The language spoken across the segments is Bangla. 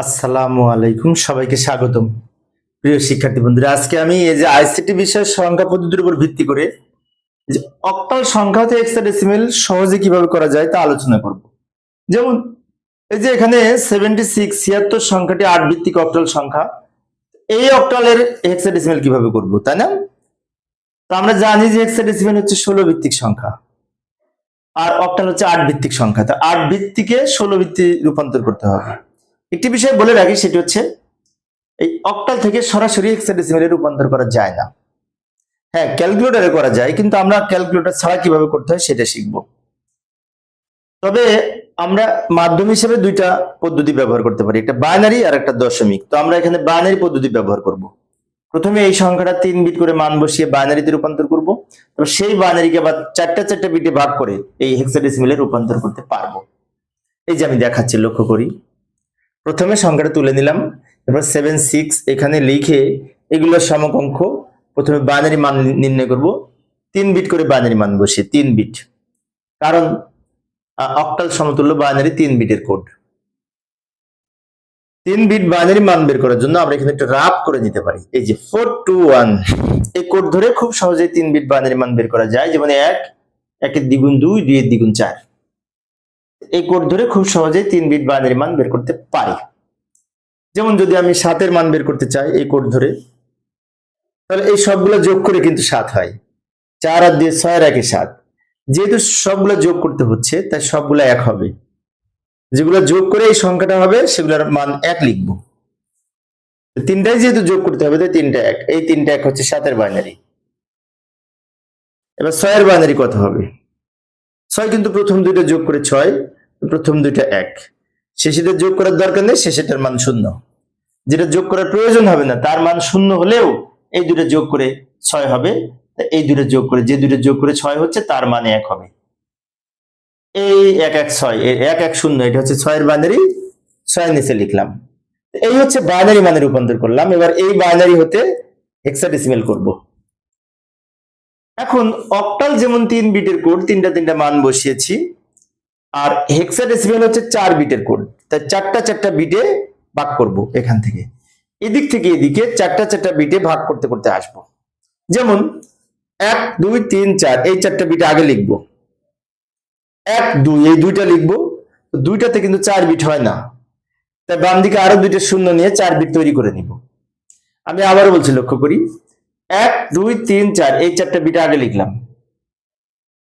আসসালামু আলাইকুম, সবাইকে স্বাগতম। প্রিয় শিক্ষার্থী বন্ধুরা, আজকে আমি এই যে আইসিটি বিষয়ের সংখ্যা পদ্ধতির উপর ভিত্তি করে যে অক্টাল সংখ্যা হতে হেক্সাডেসিমেল সহজে কীভাবে করা যায় তা আলোচনা করব। যেমন, এই যে এখানে সেভেন্টি সিক্স ছিয়াত্তর সংখ্যাটি আট ভিত্তিক অক্টাল সংখ্যা, এই অক্টালের হেক্সাডেসিমেল কীভাবে করব, তাই না? তো আমরা জানি যে হেক্সাডেসিমেল হচ্ছে ষোলো ভিত্তিক সংখ্যা, আর অক্টাল হচ্ছে আট ভিত্তিক সংখ্যা, তো আট ভিত্তিকে ষোলো ভিত্তি রূপান্তর করতে হবে। একটি বিষয় বলে রাখি, সেটি হচ্ছে এই অক্টাল থেকে সরাসরি হেক্সাডেসিমেলে রূপান্তর করা যায় না। হ্যাঁ ক্যালকুলেটরে করা যায়, কিন্তু আমরা ক্যালকুলেটর ছাড়া কীভাবে করতে হয় সেটা শিখব। তবে আমরা মাধ্যম হিসেবে দুইটা পদ্ধতি ব্যবহার করতে পারি, একটা বাইনারি আর একটা দশমিক। তো আমরা এখানে বাইনারি পদ্ধতি ব্যবহার করব। প্রথমে এই সংখ্যাটা তিন বিট করে মান বসিয়ে বাইনারিতে রূপান্তর করব। তবে সেই বাইনারিকে আবার চারটা চারটা বিটে ভাগ করে এই হেক্সাডেসিমেলে রূপান্তর করতে পারব। এই যে আমি দেখাচ্ছি, লক্ষ্য করি। প্রথমে সংখ্যাটা তুলে নিলাম। এবার সেভেন সিক্স এখানে লিখে এগুলোর সমকঙ্ক প্রথমে বাইনারি মান নির্ণয় করব। তিন বিট করে বাইনারি মান বসিয়ে তিন বিট কারণ অক্টাল সমতুল্য বাইনারি তিন বিটের কোড তিন বিট বাইনারি মান বের করার জন্য আমরা এখানে একটা রাফ করে নিতে পারি। এই যে ফোর টু ওয়ান এই কোড ধরে খুব সহজেই তিন বিট বাইনারি মান বের করা যায়। যেমন এক, একের দ্বিগুণ দুই, দুইয়ের দ্বিগুণ চার। এই কোড ধরে খুব সহজেই তিন বিট বাইনারি মান বের করতে পারি। যেমন যদি আমি সাতের মান বের করতে চাই এই কোড ধরে, তাহলে এই সবগুলো যোগ করে কিন্তু সাত হয়। চার আর দিয়ে ছয় একে সাত। যেহেতু সবগুলো যোগ করতে হচ্ছে, তাই সবগুলো এক হবে। যেগুলো যোগ করে এই সংখ্যাটা হবে, সেগুলোর মান এক লিখব। তিনটাই যেহেতু যোগ করতে হবে, তাই তিনটা এক। এই তিনটা এক হচ্ছে সাতের বাইনারি। এবার ছয়ের বাইনারি কত হবে? ছয় কিন্তু প্রথম দুইটা যোগ করে ছয়। প্রথম দুইটা এক। শেষেটা যোগ করার দরকার নেই শেষেটার মান শূন্য। যেটা যোগ করার প্রয়োজন হবে না, তার মান শূন্য হলেও এই দুটো যোগ করে ছয় হবে। এই দুটো যোগ করে, যে দুটো যোগ করে ছয় হচ্ছে, তার মানে এক হবে। এই এক এক ছয় এক এক শূন্য, এটা হচ্ছে ছয়ের বাইনারি ছয় নিচে লিখলাম। এই হচ্ছে বাইনারি মানে রূপান্তর করলাম। এবার এই বাইনারি হতে হেক্সাডেসিমেল করব। এখন অক্টাল যেমন তিন বিটের কোড তিনটা তিনটা মান বসিয়েছি। আর হেক্সাডেসিমেল হচ্ছে চার বিটের কোড তাই চারটা চারটা বিটে ভাগ করব এখান থেকে। এদিক থেকে এদিকে চারটা চারটা বিটে ভাগ করতে করতে আসব। যেমন এক, দুই, তিন, চার, এই চারটা বিটে আগে লিখব। এক, দুই, এই দুইটা লিখব। দুইটাতে কিন্তু চার বিট হয় না। তাই বাম দিকে আরও দুইটা শূন্য নিয়ে চার বিট তৈরি করে নিব। আমি আবারও বলছি লক্ষ্য করি। এক, দুই, তিন, চার, এই চারটা বিটা আগে লিখলাম।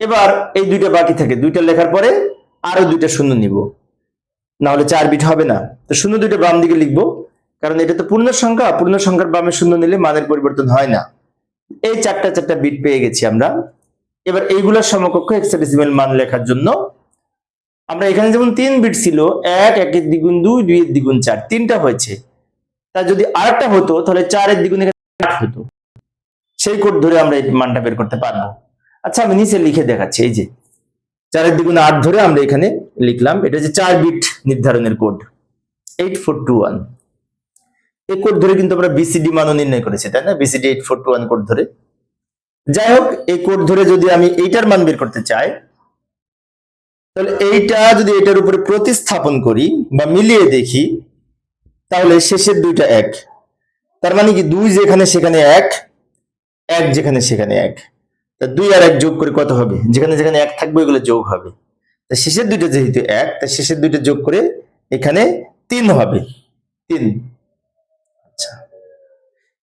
এবার এই দুইটা বাকি থাকে। দুইটা লেখার পরে আরও দুইটা শূন্য নিব। না হলে চার বিট হবে না। তো শূন্য দুইটা বাম দিকে লিখব, কারণ এটা তো পূর্ণ সংখ্যা, পূর্ণ সংখ্যার বামে শূন্য নিলে মানের পরিবর্তন হয় না। এই চারটা চারটা বিট পেয়ে গেছি আমরা। এবার এইগুলোর সমকক্ষ হেক্সাডেসিমেল মান লেখার জন্য আমরা এখানে যেমন তিন বিট ছিল, এক, একের দ্বিগুণ দুই দুই দুইয়ের দ্বিগুণ চার, তিনটা হয়েছে। তা যদি আরেকটা হতো, তাহলে চারের দ্বিগুণ আট হতো। সেই কোড ধরে আমরা এই মানটা বের করতে পারব। আচ্ছা আমি নিচে লিখে দেখাচ্ছি, এই যে। চারের দ্বিগুণ আট ধরে আমরা এখানে লিখলাম, এটা হচ্ছে চার বিট নির্ধারণের code eight four two one এই কোড ধরে কিন্তু আমরা বিসিডি মানও নির্ণয় করেছি, তাই না? BCD eight four two one code ধরে। যাই হোক এই কোড ধরে যদি আমি এইটার মান বের করতে চাই, তাহলে এইটা যদি এটার উপরে প্রতিস্থাপন করি বা মিলিয়ে দেখি, তাহলে শেষের দুইটা এক। তার মানে কি, দুই যেখানে সেখানে এক এক যেখানে সেখানে এক। তা দুই আর এক যোগ করে কত হবে? যেখানে যেখানে এক থাকবে, ওইগুলো যোগ হবে। তা শেষের দুইটা যেহেতু এক, তা শেষের দুইটা যোগ করে এখানে তিন হবে। তিন। আচ্ছা।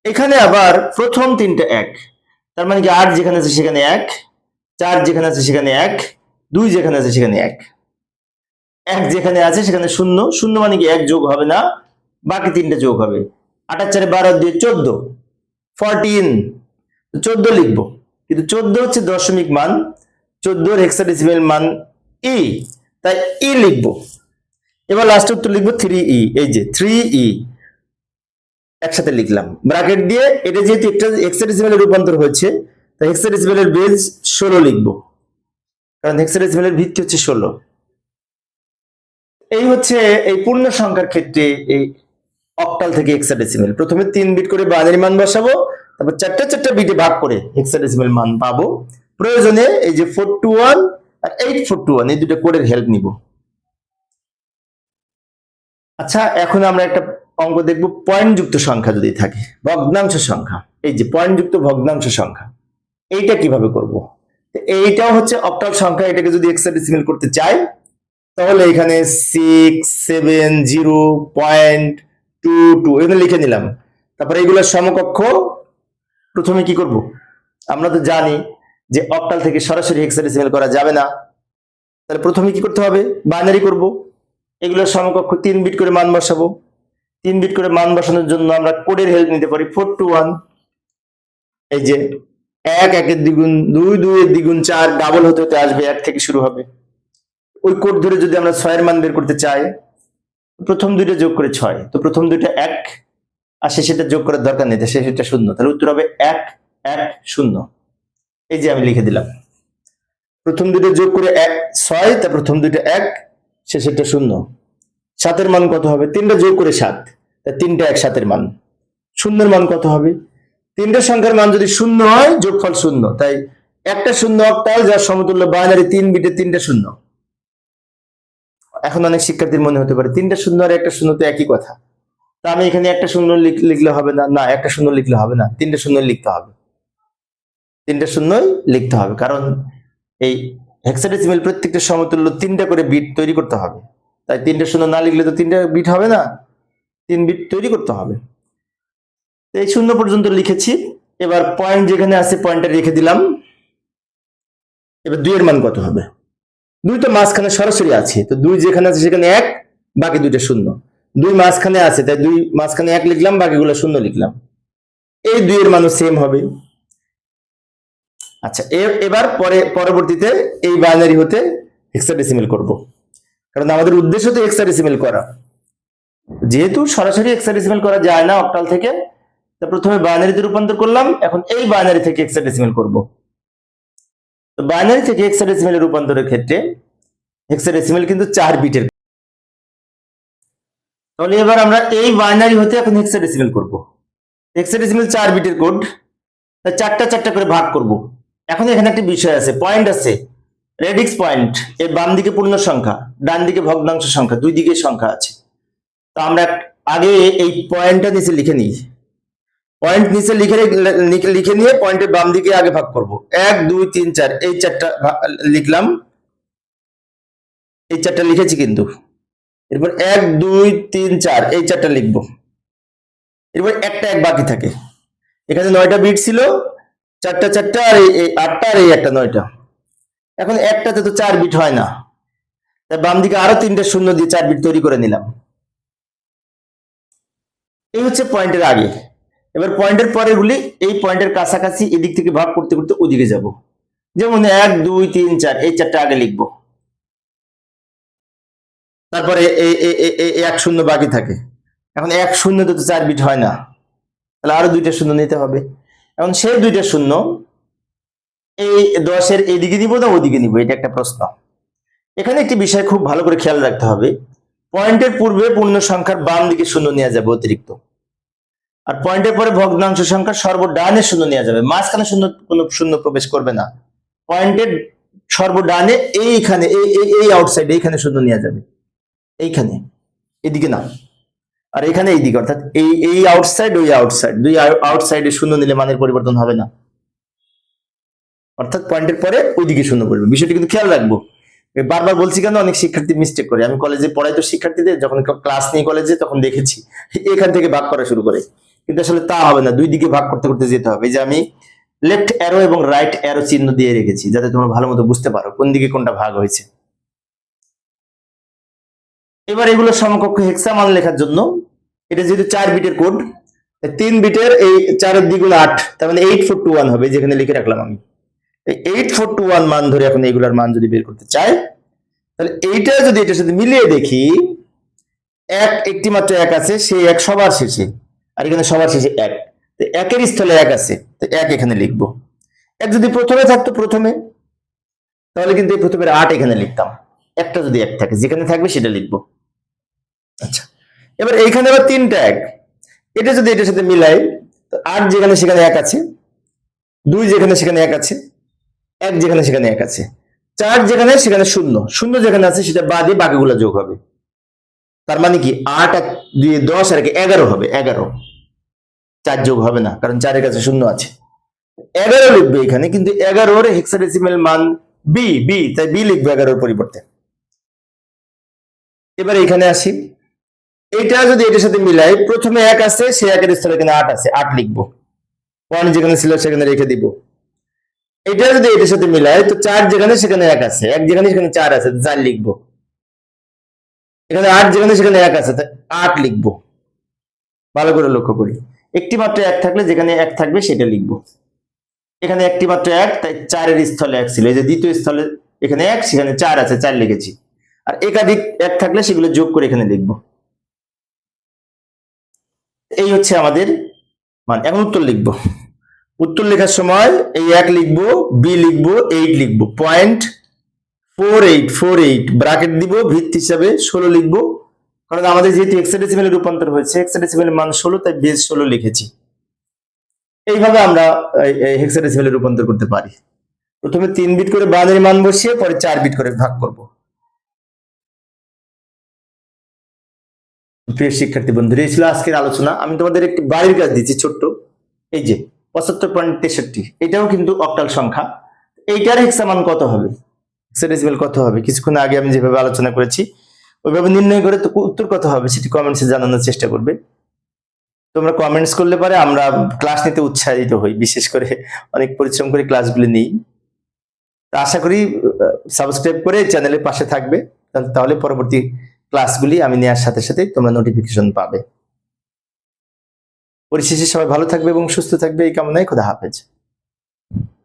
এখানে আবার প্রথম তিনটা এক। তার মানে কি আট যেখানে আছে সেখানে এক, চার যেখানে আছে সেখানে এক, দুই যেখানে আছে সেখানে এক। এক যেখানে আছে সেখানে শূন্য। শূন্য মানে কি এক যোগ হবে না, বাকি তিনটা যোগ হবে। আটার চারে বারো দিয়ে চোদ্দ। ফরটিন। চোদ্দ লিখব। কিন্তু চোদ্দ হচ্ছে দশমিক মান চোদ্দোর হেক্সাডেসিমেল মান ই তাই ই লিখব। এবার লাস্ট উত্তর লিখব থ্রি ই এই যে থ্রি ই একসাথে লিখলাম। ব্র্যাকেট দিয়ে এটা যেহেতু একটা হেক্সাডেসিমেলে রূপান্তর হয়েছে, তাই হেক্সাডেসিমেলের বেজ ষোলো লিখব। কারণ হেক্সাডেসিমেলের ভিত্তি হচ্ছে ষোলো। এই হচ্ছে এই পূর্ণ সংখ্যার ক্ষেত্রে এই অক্টাল থেকে হেক্সাডেসিমেল প্রথমে তিন বিট করে বাইনারি মান বসাবো তারপর চারটা চারটা বিটে ভাগ করে হেক্সাডেসিমেল মান পাবো। প্রয়োজনে এই যে ফোর টু ওয়ান আর এইট ফোর টু ওয়ান এই দুটো কোডের হেল্প নিব। আচ্ছা এখন আমরা একটা অঙ্ক দেখব পয়েন্ট যুক্ত সংখ্যা যদি থাকে, ভগ্নাংশ সংখ্যা। এই যে পয়েন্ট যুক্ত ভগ্নাংশ সংখ্যা, এইটা কীভাবে করব? এইটাও হচ্ছে অক্টাল সংখ্যা, এটাকে যদি এক্সাডেসিমেল করতে চাই, তাহলে এখানে six seven zero point two two এখানে লিখে নিলাম। তারপরে এগুলোর সমকক্ষ প্রথমে কি করব? আমরা তো জানি যে অক্টাল থেকে সরাসরি হেক্সাডেসিমেল করা যাবে না। তাহলে প্রথমে কি করতে হবে? বাইনারি করব। এগুলোর সমকক্ষ তিন বিট করে মান বসাবো। তিন বিট করে মান বসানোর জন্য আমরা কোডের হেল্প নিতে পারি। ফোর টু ওয়ান এই যে এক, একের দ্বিগুণ দুই, দুইয়ের দ্বিগুণ চার ডাবল হতে হতে আসবে এক থেকে শুরু হবে। ওই কোড ধরে যদি আমরা ছয়ের মান বের করতে চাই, প্রথম দুইটা যোগ করে ছয়। তো প্রথম দুইটা এক আর শেষেটা যোগ করার দরকার নেই শেষেটা শূন্য। তাহলে উত্তর হবে এক এক, শূন্য। এই যে আমি লিখে দিলাম। প্রথম দুইটা যোগ করে এক, ছয়, তা প্রথম দুইটা এক শেষেরটা শূন্য। সাতের মান কত হবে? তিনটা যোগ করে সাত, তা তিনটা এক সাতের মান। শূন্যের মান কত হবে? তিনটা সংখ্যার মান যদি শূন্য হয়, যোগফল শূন্য। তাই একটা শূন্য অক্টাল, যার সমতুল্য বাইনারি তিন বিটে তিনটা শূন্য। এখন অনেক শিক্ষার্থীর মনে হতে পারে, তিনটা শূন্য আর একটা শূন্য তো একই কথা। তা আমি এখানে একটা শূন্য লিখ- লিখলে হবে না না, একটা শূন্য লিখলে হবে না, তিনটে শূন্য লিখতে হবে। তিনটে শূন্যই লিখতে হবে, কারণ এই হেক্সাডেসিমেল প্রত্যেকটা সমতুল্য তিনটা করে বিট তৈরি করতে হবে। তাই তিনটে শূন্য না লিখলে তো তিনটা বিট হবে না, তিন বিট তৈরি করতে হবে। তো এই শূন্য পর্যন্ত লিখেছি, এবার পয়েন্ট যেখানে আছে পয়েন্টটা রেখে দিলাম। এবার দুইয়ের মান কত হবে? দুই তো মাঝখানে সরাসরি আছে, তো দুই যেখানে আছে সেখানে এক, বাকি দুইটা শূন্য। দুই মাঝখানে আছে, তাই দুই মাঝখানে এক লিখলাম, বাকিগুলো শূন্য লিখলাম। এই দুইয়ের মানও সেম হবে। আচ্ছা এবার পরে, পরবর্তীতে এই বাইনারি হতে হেক্সাডেসিমেল করব। কারণ আমাদের উদ্দেশ্য তো হেক্সাডেসিমেল করা। যেহেতু সরাসরি হেক্সাডেসিমেল করা যায় না অক্টাল থেকে, তা প্রথমে বাইনারিতে রূপান্তর করলাম, এখন এই বাইনারি থেকে হেক্সাডেসিমেল করব। তো বাইনারি থেকে হেক্সাডেসিমেল রূপান্তরের ক্ষেত্রে হেক্সাডেসিমেল কিন্তু চার বিটের তাহলে এবার আমরা এই বাইনারি হতে এখন হেক্সাডেসিমেল করব। হেক্সাডেসিমেল চার বিটের কোড চারটা চারটা করে ভাগ করব। এখন এখানে একটা বিষয় আছে পয়েন্ট আছে। রেডিক্স পয়েন্ট এর বাম দিকে পূর্ণ সংখ্যা, ডান দিকে ভগ্নাংশ সংখ্যা, দুই দিকে সংখ্যা আছে। তো আমরা আগে এই পয়েন্টটা নিচে লিখে নিই। পয়েন্ট নিচে লিখে- লিখে নিয়ে পয়েন্টের বাম দিকে আগে ভাগ করব। এক, দুই, তিন, চার, এই চারটা লিখলাম। এই চারটা লিখেছি কিন্তু। এরপর এক, দুই, তিন, চার, এই চারটা লিখব। এরপর একটা এক বাকি থাকে। এখানে নয়টা বিট ছিল, চারটা চারটা, আর এই- আটটা, আর এই একটা, নয়টা। এখন একটাতে তো চার বিট হয় না। তাই বাম দিকে আরও তিনটে শূন্য দিয়ে চার বিট তৈরি করে নিলাম। এই হচ্ছে পয়েন্টের আগে। এবার পয়েন্টের পরেরগুলি এই পয়েন্টের কাছাকাছি এদিক থেকে ভাগ করতে করতে ওদিকে যাব। যেমন এক, দুই, তিন, চার, এই চারটা আগে লিখব। তারপরে এক শূন্য বাকি থাকে। এখন এক শূন্যতে তো চার বিট হয় না। তাহলে আরও দুইটা শূন্য নিতে হবে। এখন সেই দুইটা শূন্য এই দশের এইদিকে নিব না ওদিকে নিব? এটা একটা প্রশ্ন। এখানে একটি বিষয় খুব ভালো করে খেয়াল রাখতে হবে। পয়েন্টের পূর্বে পূর্ণ সংখ্যার বাম দিকে শূন্য নেওয়া যাবে অতিরিক্ত। আর পয়েন্টের পরে ভগ্নাংশ সংখ্যা সর্বডানে শূন্য নেওয়া যাবে। মাঝখানে শূন্য, কোনো শূন্য প্রবেশ করবে না। পয়েন্টের সর্বডানে এইখানে, এই, এই- এই আউটসাইড এইখানে শূন্য নেওয়া যাবে। এইখানে, এদিকে না আর এখানে এইদিকে, অর্থাৎ এই এই আউটসাইড ওই আউটসাইড দুই আউটসাইডে শূন্য নিলে মানের পরিবর্তন হবে না। অর্থাৎ পয়েন্টের পরে ওইদিকে শূন্য করবে বিষয়টি কিন্তু খেয়াল রাখব। বারবার বলছি কেন? অনেক শিক্ষার্থী মিস্টেক করে। আমি কলেজে পড়াই তো শিক্ষার্থীদের, যখন ক্লাস নিয়ে কলেজে তখন দেখেছি। এখান থেকে ভাগ করা শুরু করে। কিন্তু আসলে তা হবে না। দুই দিকে ভাগ করতে করতে যেতে হবে। যে আমি লেফট অ্যারো এবং রাইট অ্যারো চিহ্ন দিয়ে রেখেছি, যাতে তোমরা ভালো মতো বুঝতে পারো কোন দিকে কোনটা ভাগ হয়েছে। এবার এগুলো সমকক্ষ হেক্সামান লেখার জন্য, এটা যেহেতু চার বিটের কোড তিন বিটের এই চারের দ্বিগুণ আট, তার মানে এইট ফোর টু ওয়ান হবে, যেখানে লিখে রাখলাম আমি। এইট ফোর টু ওয়ান মান ধরে এখন এগুলার মান যদি বের করতে চাই, তাহলে এইটা যদি এটার সাথে মিলিয়ে দেখি, এক একটি মাত্র এক আছে, সেই এক সবার শেষে, আর এখানে সবার শেষে এক। তো একের স্থলে এক আছে, তো এক এখানে লিখব। এক যদি প্রথমে থাকতো প্রথমে, তাহলে কিন্তু এই প্রথমের আট এখানে লিখতাম। একটা যদি এক থাকে, যেখানে থাকবে সেটা লিখব। আচ্ছা এবার এইখানে আবার তিনটা এক। এটা যদি এটার সাথে মিলাই আট যেখানে সেখানে এক আছে, দুই যেখানে সেখানে এক আছে, এক যেখানে সেখানে এক আছে, চার যেখানে সেখানে শূন্য শূন্য যেখানে আছে সেটা বাদে বাকিগুলো যোগ হবে। তার মানে কি, আট এক দুই দশ আর কি এগারো হবে, এগারো। চার যোগ হবে না, কারণ চারের কাছে শূন্য আছে। এগারো লিখবে এখানে, কিন্তু এগারোর হেক্সাডেসিমেল মান বি বি তাই বি লিখবে এগারোর পরিবর্তে। এবার এখানে আসি। এটা যদি এটার সাথে মিলাই, প্রথমে এক আছে সে একের স্থলে এখানে আট আছে, আট লিখব। ওয়ান যেখানে ছিল সেখানে রেখে দিব। এটা যদি এটার সাথে মিলাই, তো চার যেখানে সেখানে এক আছে, এক যেখানে সেখানে চার আছে চার লিখব। এখানে আট যেখানে সেখানে এক আছে আট লিখব। ভালো করে লক্ষ্য করি। একটি মাত্র এক থাকলে যেখানে এক থাকবে সেটা লিখব। এখানে একটি মাত্র এক, তাই চারের স্থলে এক ছিল। যে দ্বিতীয় স্থলে এখানে এক, সেখানে চার আছে, চার লিখেছি। আর একাধিক এক থাকলে সেগুলো যোগ করে এখানে লিখব। এই হচ্ছে আমাদের মান। এখন উত্তর লিখব। উত্তর লেখার সময় এই এক লিখব, বি লিখব, এইট লিখব। Point four eight four eight bracket দিব, ভিত্তি হিসাবে ষোলো লিখব। কারণ আমাদের যেহেতু এক্সাডেসিমেলে রূপান্তর হয়েছে এক্সাডেসিমেলের মান ষোলো, তাই বেস ষোলো লিখেছি। এইভাবে আমরা হেক্সাডেসিমেলে রূপান্তর করতে পারি। প্রথমে তিন বিট করে বানের মান বসিয়ে, পরে চার বিট করে ভাগ করব। প্রিয় শিক্ষার্থী বন্ধুরা, এই ছিল আজকের আলোচনা। আমি তোমাদের একটি বাড়ির কাজ দিচ্ছি ছোট্ট। এই যে, পঁচাত্তর পয়েন্ট তেষট্টি, এটাও কিন্তু অক্টাল সংখ্যা। এইটার হেক্সামান কত হবে? হেক্সাডেসিমেল কত হবে? কিছুক্ষণ আগে আমি যেভাবে আলোচনা করেছি, ওইভাবে নির্ণয় করে উত্তর কত হবে সেটি কমেন্টসে জানানোর চেষ্টা করবে। তোমরা কমেন্টস করলে পারে আমরা ক্লাস নিতে উৎসাহিত হই, বিশেষ করে অনেক পরিশ্রম করে ক্লাসগুলি নিই। আশা করি সাবস্ক্রাইব করে চ্যানেলের পাশে থাকবে। তাহলে পরবর্তী ক্লাসগুলি আমি নেওয়ার সাথে সাথে তোমরা নোটিফিকেশন পাবে। পরিশেষে সবাই ভালো থাকবে এবং সুস্থ থাকবে। এই কামনায় খোদা হাফেজ।